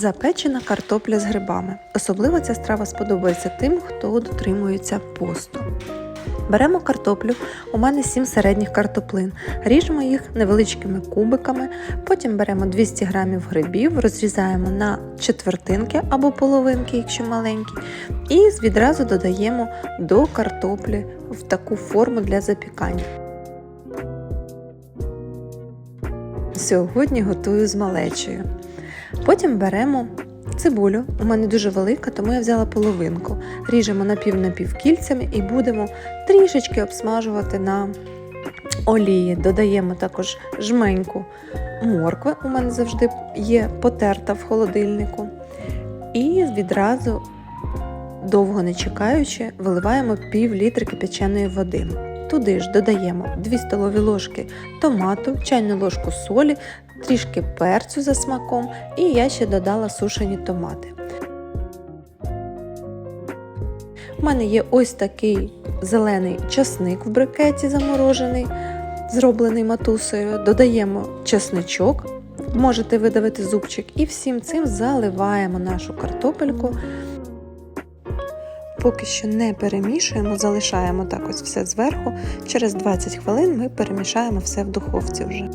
Запечена картопля з грибами. Особливо ця страва сподобається тим, хто дотримується посту. Беремо картоплю, у мене 7 середніх картоплин, ріжемо їх невеличкими кубиками, потім беремо 200 г грибів, розрізаємо на четвертинки або половинки, якщо маленькі, і відразу додаємо до картоплі в таку форму для запікання. Сьогодні готую з малечею. Потім беремо цибулю. У мене дуже велика, тому я взяла половинку. Ріжемо напів-напів кільцями і будемо трішечки обсмажувати на олії. Додаємо також жменьку моркви. У мене завжди є потерта в холодильнику. І відразу, довго не чекаючи, виливаємо пів літри кипяченої води. Туди ж додаємо 2 столові ложки томату, чайну ложку солі, трішки перцю за смаком, і я ще додала сушені томати. У мене є ось такий зелений часник в брикеті заморожений, зроблений матусею. Додаємо чесничок, можете видавити зубчик, і всім цим заливаємо нашу картопельку. Поки що не перемішуємо, залишаємо так ось все зверху. Через 20 хвилин ми перемішаємо все в духовці вже.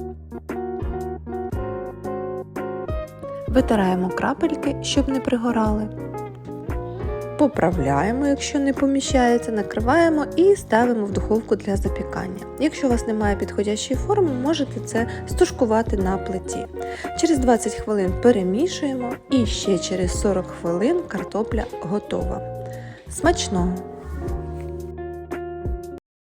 Витираємо крапельки, щоб не пригорали. Поправляємо, якщо не поміщається, накриваємо і ставимо в духовку для запікання. Якщо у вас немає підходящої форми, можете це стушкувати на плиті. Через 20 хвилин перемішуємо і ще через 40 хвилин картопля готова. Смачного!